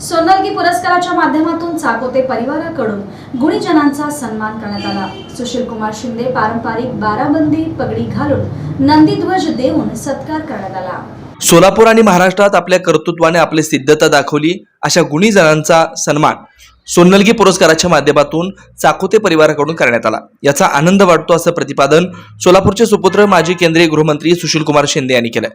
सोनलगी पुरस्काराच्या माध्यमातून चाकोते परिवाराकडून गुणीजनांचा सन्मान करण्यात आला. सुशील कुमार शिंदे पारंपरिक बाराबंदी पगडी घालून नंदीध्वज देऊन सत्कार करण्यात आला. सोलापूर आणि महाराष्ट्रात आपल्या कर्तृत्वाने आपली सिद्धता दाखवली अशा गुणीजनांचा सन्मान सोनलगी पुरस्काराच्या माध्यमातून चाकोते परिवाराकडून करण्यात आला. याचा आनंद वाटतो असं प्रतिपादन सोलापूरचे सुपुत्र माजी केंद्रीय गृहमंत्री सुशील कुमार शिंदे यांनी केलं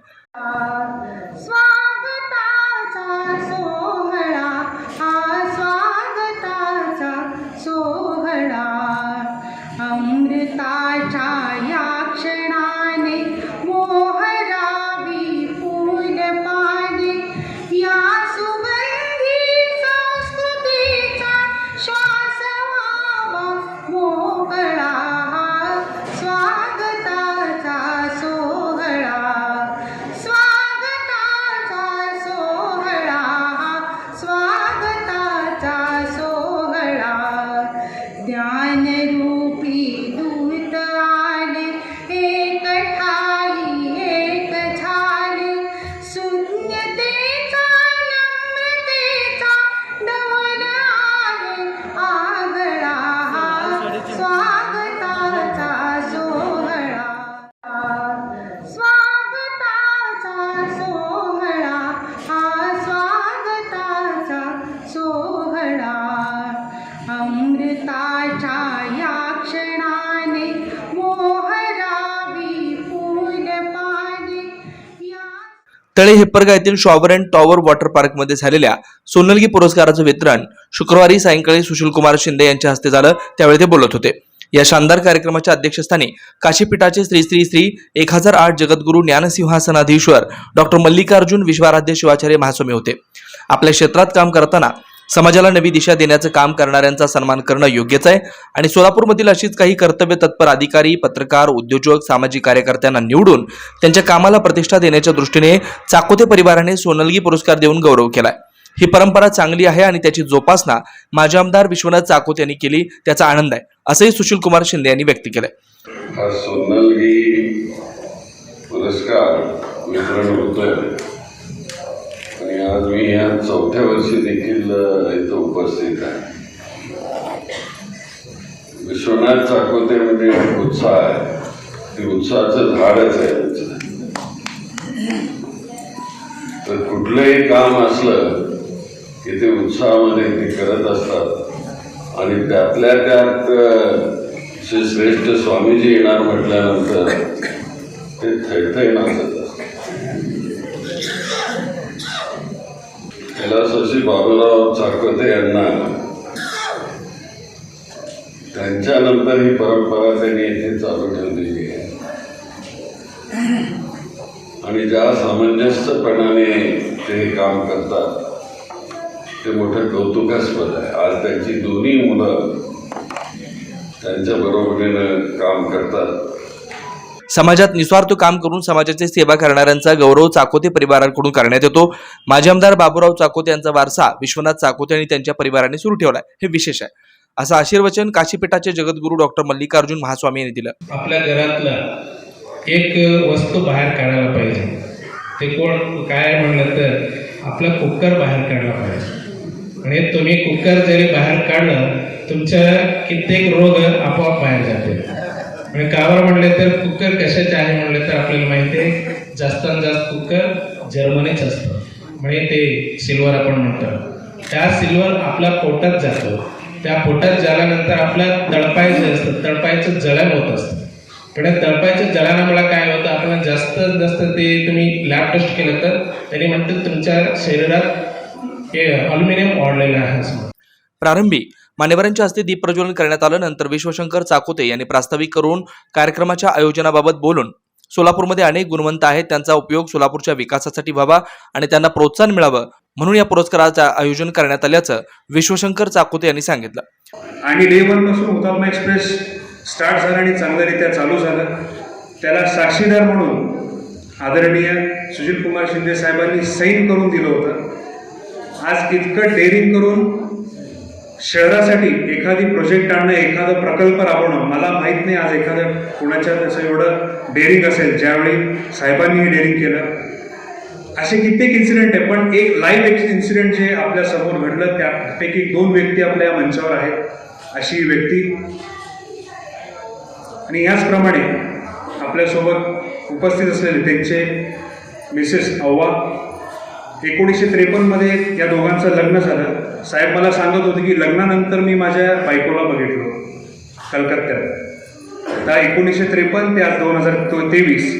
तळे हेप्परगा येथील शॉवर अँड टॉवर वॉटर पार्कमध्ये झालेल्या सोनलगी पुरस्काराचं वितरण शुक्रवारी सायंकाळी सुशील कुमार शिंदे यांच्या हस्ते झालं त्यावेळी ते बोलत होते. या शानदार कार्यक्रमाच्या अध्यक्षस्थानी काशीपीठाचे श्री श्री श्री एक हजार आठ जगद्गुरू ज्ञानसिंहासनाधीश्वर डॉक्टर मल्लिकार्जुन विश्वाराध्य शिवाचार्य महास्वामी होते. आपल्या क्षेत्रात काम करताना समाजाला नवी दिशा देण्याचं काम करणाऱ्यांचा सन्मान करणं योग्यच आहे. आणि सोलापूरमधील अशीच काही कर्तव्य तत्पर अधिकारी पत्रकार उद्योजक सामाजिक कार्यकर्त्यांना निवडून त्यांच्या कामाला प्रतिष्ठा देण्याच्या दृष्टीने चाकोते परिवाराने सोनलगी पुरस्कार देऊन गौरव केलाय. ही परंपरा चांगली आहे आणि त्याची जोपासना माजी आमदार विश्वनाथ चाकोत यांनी केली त्याचा आनंद आहे असंही सुशील कुमार शिंदे यांनी व्यक्त केलंय. पुरस्कार वितरण होतोय. आज मी या चौथ्या वर्षी देखील इथं उपस्थित आहे. विश्वनाथ चाकोते म्हणजे उत्साह आहे. ते उत्साहाचं झाडच आहे तर कुठलंही काम असलं की ते उत्साहामध्ये ते करत असतात. आणि त्यातल्या त्यात श्री श्रेष्ठ स्वामीजी येणार म्हटल्यानंतर ते थैथय नाचत. असतात बाबूराव चाकोते यांना त्यांच्यानंतर ही परंपरा त्यांनी इथे चालू ठेवलेली आहे. आणि ज्या सामंजस्यपणाने ते काम करतात ते मोठं कौतुकास्पद आहे. आज त्यांची दोन्ही मुलं त्यांच्या बरोबरीनं काम करतात. समाजात निस्वार्थ काम करून समाजाची सेवा करणाऱ्यांचा गौरव चाकोते परिवारांकडून करण्यात येतो. माजी आमदार बाबूराव चाकोते यांचा वारसा विश्वनाथ चाकोते आणि त्यांच्या परिवाराने सुरू ठेवला हे विशेष आहे. असं आशीर्वचन काशीपीठाचे जगद्गुरू डॉक्टर मल्लिकार्जुन महास्वामी यांनी दिलं. आपल्या घरातला एक वस्तू बाहेर काढायला पाहिजे. ते कोण काय म्हणलं तर आपला कुकर बाहेर काढला पाहिजे. आणि तुम्ही कुकर जरी बाहेर काढलं तुमच्या कित्येक रोग आपोआप बाहेर आणि कावर म्हणले तर कुकर कशाचे आहे म्हणले तर आपल्याला माहिती आहे जास्तीत जास्त कुकर जर्मनीच असतं. म्हणजे ते सिल्वर आपण म्हणतो. त्या सिल्वर आपल्या पोटात जातो. त्या पोटात झाल्यानंतर आपल्या तळपायचं असतं तळपायचं जळण होत असतं. पण या तळपायच्या जळणामुळे काय होतं आपण जास्त जास्त ते तुम्ही लॅब टेस्ट केलं तर त्यांनी म्हणतात तुमच्या शरीरात हे अल्युमिनियम वाढलेलं आहे. प्रारंभी मान्यवरांच्या हस्ते दीप प्रज्वलन करण्यात आलं. नंतर विश्वशंकर चाकोते यांनी प्रास्ताविक करून कार्यक्रमाच्या आयोजनाबाबत बोलून सोलापूरमध्ये अनेक गुणवंत आहेत त्यांचा उपयोग सोलापूरच्या विकासासाठी व्हावा आणि त्यांना प्रोत्साहन मिळावं म्हणून या पुरस्काराचं आयोजन करण्यात आल्याचं विश्वशंकर चाकोते यांनी सांगितलं. आणि डे वनपासून हुतात्मा एक्सप्रेस स्टार्ट झालं आणि चांगल्यारीत्या चालू झालं. त्याला साक्षीदार म्हणून आदरणीय सुशील कुमार शिंदे साहेबांनी सैन करून दिलं होतं. आज इतकं डेअरिंग करून शहरासाठी एखादी प्रोजेक्ट आणणं एखादा प्रकल्प राबवणं मला माहीत नाही आज एखादं कुणाच्या त्याचं एवढं डेअरिंग असेल ज्यावेळी साहेबांनी हे डेअरिंग केलं. असे कित्येक इन्सिडेंट आहे पण एक लाईव्ह इन्सिडेंट जे आपल्यासमोर घडलं त्यापैकी दोन व्यक्ती आपल्या या मंचावर आहेत. अशी व्यक्ती. आणि याचप्रमाणे आपल्यासोबत उपस्थित असलेले त्यांचे मिसेस अव्वा. एकोणीसशे त्रेपन्नमध्ये या दोघांचं लग्न झालं. साहेब मला सांगत होते की लग्नानंतर मी माझ्या बायकोला बघितलो कलकत्त्यात. त्या एकोणीसशे त्रेपन्न ते आज दोन हजार तेवीस.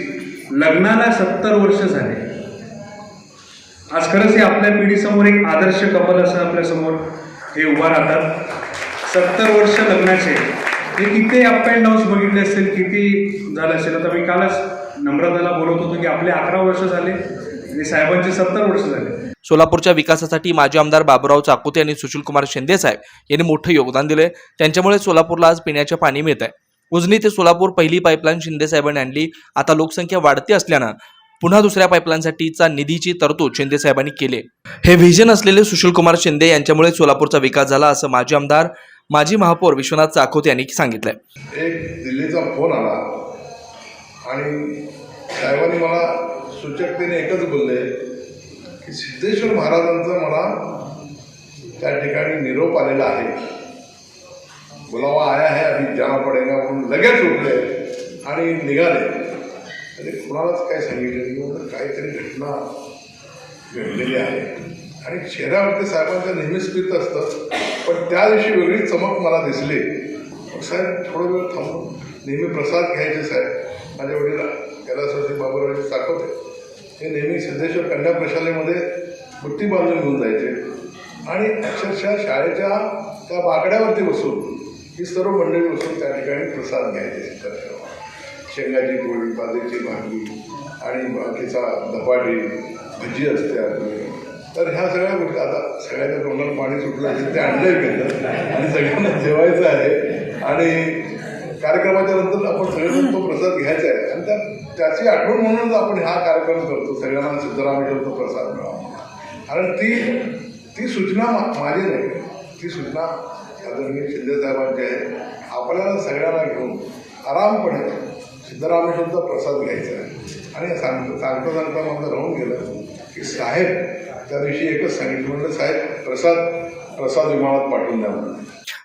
लग्नाला सत्तर वर्ष झाले. आज खरंच हे आपल्या पिढीसमोर एक आदर्श कपल असं आपल्यासमोर हे उभा राहतात. सत्तर वर्ष लग्नाचे. हे किती अप अँड डाऊन्स बघितले असतील किती झालं असेल. आता मी कालच नम्रताला बोलत होतो की आपले अकरा वर्ष झाले. साहेबांचे सत्तर वर्ष झाले. सोलापूरच्या विकासासाठी माजी आमदार बाबुराव चाकोते आणि सुशीलकुमार शिंदे साहेब यांनी मोठं योगदान दिले त्यांच्यामुळे सोलापूरला आज पिण्याचे पाणी मिळत आहे उजनी ते सोलापूर पहिली पाईपलाईन शिंदे साहेबांनी आणली. आता लोकसंख्या वाढते असल्यानं पुन्हा दुसऱ्या पाईपलाईनसाठीचा निधीची तरतूद शिंदे साहेबांनी केली. हे व्हिजन असलेले सुशीलकुमार शिंदे यांच्यामुळे सोलापूरचा विकास झाला असं माजी आमदार माजी महापौर विश्वनाथ चाकोते यांनी सांगितलंय. एक दिल्लीचा फोन आला आणि साहेबांनी मला सूचकतेने एकच बोलले की सिद्धेश्वर महाराजांचा मला त्या ठिकाणी निरोप आलेला आहे. बुलावा आया है अभी जाना पडेगा म्हणून लगेच उठले आणि निघाले. आणि कुणालाच काय सांगितलं म्हणून काहीतरी घटना घडलेली आहे. आणि चेहऱ्यावरती साहेबांचं नेहमीच पीत असतं पण त्या दिवशी वेगळी चमक मला दिसली. साहेब थोडं वेळ थांबून नेहमी प्रसाद घ्यायचे साहेब. माझ्या वडील कैलासवासी बाबूरावजी चाकवते हे नेहमी सिद्धेश्वर कन्या प्रशालेमध्ये बुट्टी बांधून घेऊन जायचे. आणि अक्षरशः शाळेच्या त्या बाकड्यावरती बसून ही सर्व मंडळी बसून त्या ठिकाणी प्रसाद घ्यायचे सिद्धेश्वर. शेंगाची गोळी बाजरीची भाकरी आणि बाकीचा धपाटी भजी असते आपली. तर ह्या सगळ्या गोष्टी आता सगळ्याच्या तोंडात पाणी सुटलं असेल ते आणलंय मी. आणि सगळ्यांना जेवायचं आहे. आणि कार्यक्रमाच्या नंतर आपण सगळेजण तो प्रसाद घ्यायचा आहे. आणि त्या त्याची आठवण म्हणूनच आपण हा कार्यक्रम करतो. सगळ्यांना सिद्धरामेश्वरचा प्रसाद मिळावा. कारण ती ती सूचना मा माझी नाही. ती सूचना आदरणीय शिंदेसाहेबांची आहे. आपल्याला सगळ्यांना घेऊन आरामपणे सिद्धरामेश्वरचा प्रसाद घ्यायचा आहे. आणि सांगतो सांगता सांगता माझं राहून गेलं की साहेब त्या दिवशी एकच सांगितलं. म्हणलं साहेब प्रसाद प्रसाद विमानात पाठवून द्या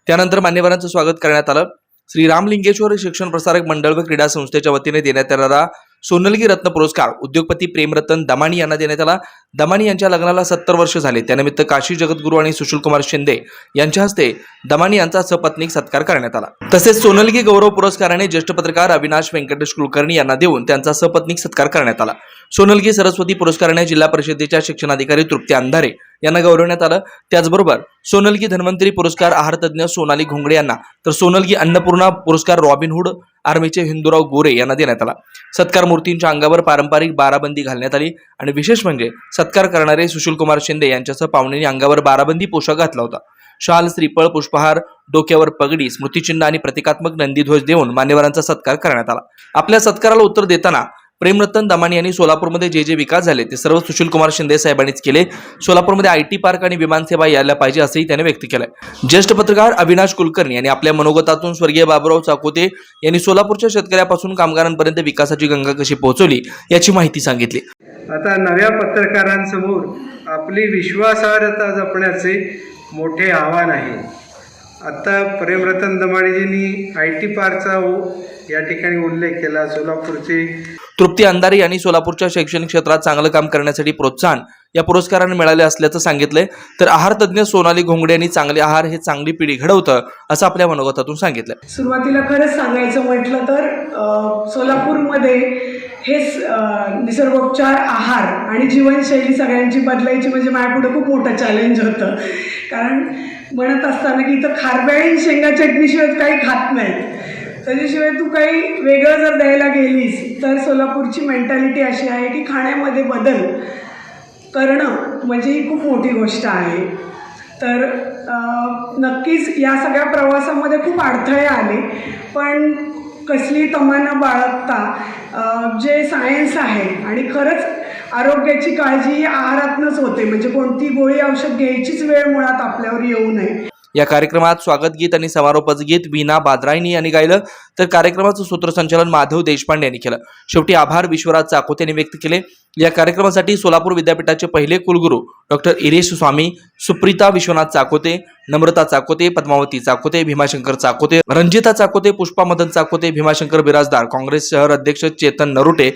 त्यानंतर मान्यवरांचं स्वागत करण्यात आलं. श्री रामलिंगेश्वर शिक्षण प्रसारक मंडळ व क्रीडा संस्थेच्या वतीने देण्यात येणारा सोनलगी रत्न पुरस्कार उद्योगपती प्रेमरतन दमानी यांना देण्यात आला. दमानी यांच्या लग्नाला सत्तर वर्ष झाले. त्यानिमित्त काशी जगद्गुरू आणि सुशीलकुमार शिंदे यांच्या हस्ते दमानी यांचा सपत्नीक सत्कार करण्यात आला. तसेच सोनलगी गौरव पुरस्काराने ज्येष्ठ पत्रकार अविनाश व्यंकटेश कुलकर्णी यांना देऊन त्यांचा सपत्नीक सत्कार करण्यात आला. सोनलगी सरस्वती पुरस्काराने जिल्हा परिषदेच्या शिक्षणाधिकारी तृप्ती अंधारे यांना गौरवण्यात आलं. त्याचबरोबर सोनलगी धन्वंतरी पुरस्कार आहारतज्ञ सोनाली घोंगडे यांना तर सोनलगी अन्नपूर्णा पुरस्कार रॉबिनहूड आर्मीचे हिंदूराव गोरे यांना देण्यात आला. सत्कार मूर्तींच्या अंगावर पारंपरिक बाराबंदी घालण्यात आली आणि विशेष म्हणजे सत्कार करणारे सुशीलकुमार शिंदे यांच्यासह पाहुण्यांनी अंगावर बाराबंदी पोशाख घातला होता. शाल श्रीफळ पुष्पहार डोक्यावर पगडी स्मृतिचिन्ह आणि प्रतिकात्मक नंदीध्वज देऊन मान्यवरांचा सत्कार करण्यात आला. आपल्या सत्काराला उत्तर देताना प्रेमरतन दमानी यांनी सोलापूरमध्ये जे जे विकास झाले ते सर्व सुशीलकुमार शिंदे साहेबांनीच केले. सोलापूरमध्ये आय टी पार्क आणि विमानसेवा यायला पाहिजे असंही त्याने व्यक्त केलंय. ज्येष्ठ पत्रकार अविनाश कुलकर्णी यांनी आपल्या मनोगतातून स्वर्गीय बाबुराव चाकोते यांनी सोलापूरच्या शेतकऱ्यापासून कामगारांपर्यंत विकासाची गंगा कशी पोहोचवली याची माहिती सांगितली. आता नव्या पत्रकारांसमोर आपली विश्वासार्हता जपण्याचे मोठे आव्हान आहे. आता प्रेमरतन दमाडीजींनी आय टी पार्कचा या ठिकाणी उल्लेख केला सोलापूरचे तृप्ती अंधारे यांनी सोलापूरच्या शैक्षणिक क्षेत्रात चांगलं काम करण्यासाठी प्रोत्साहन या पुरस्काराने मिळाले असल्याचं सांगितलंय तर आहार तज्ज्ञ सोनाली घोंगडे यांनी चांगले आहार हे चांगली पिढी घडवतं असं आपल्या मनोगतातून सांगितलं सुरुवातीला खरंच सांगायचं म्हटलं तर सोलापूरमध्ये हे निसर्गोपचार आहार आणि जीवनशैली सगळ्यांची बदलायची म्हणजे माझ्यापुढं खूप मोठं चॅलेंज होतं. कारण म्हणत असताना की इथं खारबेळी शेंगा चटणीशिवाय काही खात नाहीत. त्याच्याशिवाय तू काही वेगळं जर द्यायला गेलीस तर सोलापूरची मेंटॅलिटी अशी आहे की खाण्यामध्ये बदल करणं म्हणजे ही खूप मोठी गोष्ट आहे. तर नक्कीच या सगळ्या प्रवासामध्ये खूप अडथळे आले पण कसली तमाना बाळगता जे सायन्स आहे आणि खरंच आरोग्याची काळजी ही आहारातनंच होते म्हणजे कोणती गोळी औषध घ्यायचीच वेळ मुळात आपल्यावर येऊ नये. या कार्यक्रमात स्वागत गीत आणि समारोपाचं गीत वीणा बादरायनी यांनी गायलं. तर कार्यक्रमाचं सूत्रसंचालन माधव देशपांडे यांनी केलं. शेवटी आभार विश्वराज चाकोते यांनी व्यक्त केले. या कार्यक्रमासाठी सोलापूर विद्यापीठाचे पहिले कुलगुरू डॉक्टर इरेश स्वामी सुप्रिता विश्वनाथ चाकोते नम्रता चाकोते पद्मावती चाकोते भीमाशंकर चाकोते रंजिता चाकोते पुष्पा मदन चाकोते भीमाशंकर बिराजदार काँग्रेस शहर अध्यक्ष चेतन नरुटे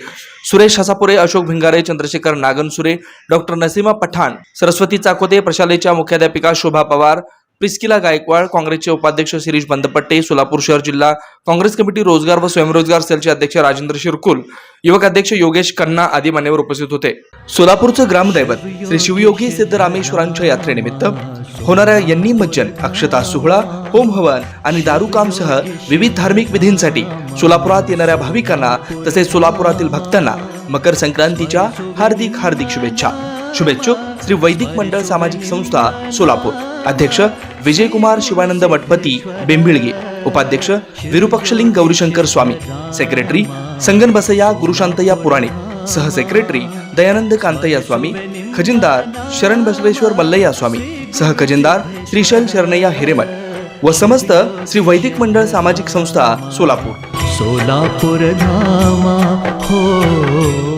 सुरेश हसापुरे अशोक भिंगारे चंद्रशेखर नागनसुरे डॉक्टर नसीमा पठाण सरस्वती चाकोते प्रशालेच्या मुख्याध्यापिका शोभा पवार प्रिस्किला गायकवाड काँग्रेसचे उपाध्यक्ष शिरीष बंदपट्टे सोलापूर शहर जिल्हा काँग्रेस कमिटी रोजगार व स्वयंरोजगार सेलचे अध्यक्ष राजेंद्र शिरकुल युवक अध्यक्ष योगेश कन्ना आदी मान्यवर उपस्थित होते. सोलापूरचं ग्रामदैवत श्री शिवयोगी सिद्धरामेश्वरांच्या यात्रेनिमित्त होणाऱ्या यांनी मज्जन अक्षता सोहळा होम हवन आणि दारुकामसह विविध धार्मिक विधींसाठी सोलापुरात येणाऱ्या भाविकांना तसेच सोलापुरातील भक्तांना मकर संक्रांतीच्या हार्दिक हार्दिक शुभेच्छा. शुभेच्छुक श्री वैदिक मंडळ सामाजिक संस्था सोलापूर. अध्यक्ष विजयकुमार शिवानंद मठपती बेंबिळगे. उपाध्यक्ष विरुपक्षलिंग गौरीशंकर स्वामी. सेक्रेटरी संगन बसया गुरुशांतया पुराणे. सहसेक्रेटरी दयानंद कांतया स्वामी. खजिनदार शरण बसवेश्वर मल्लया स्वामी. सहखजिनदार श्रीशैल शरणय्या हिरेमठ. व समस्त श्री वैदिक मंडळ सामाजिक संस्था सोलापूर. सोलापूर धामा हो.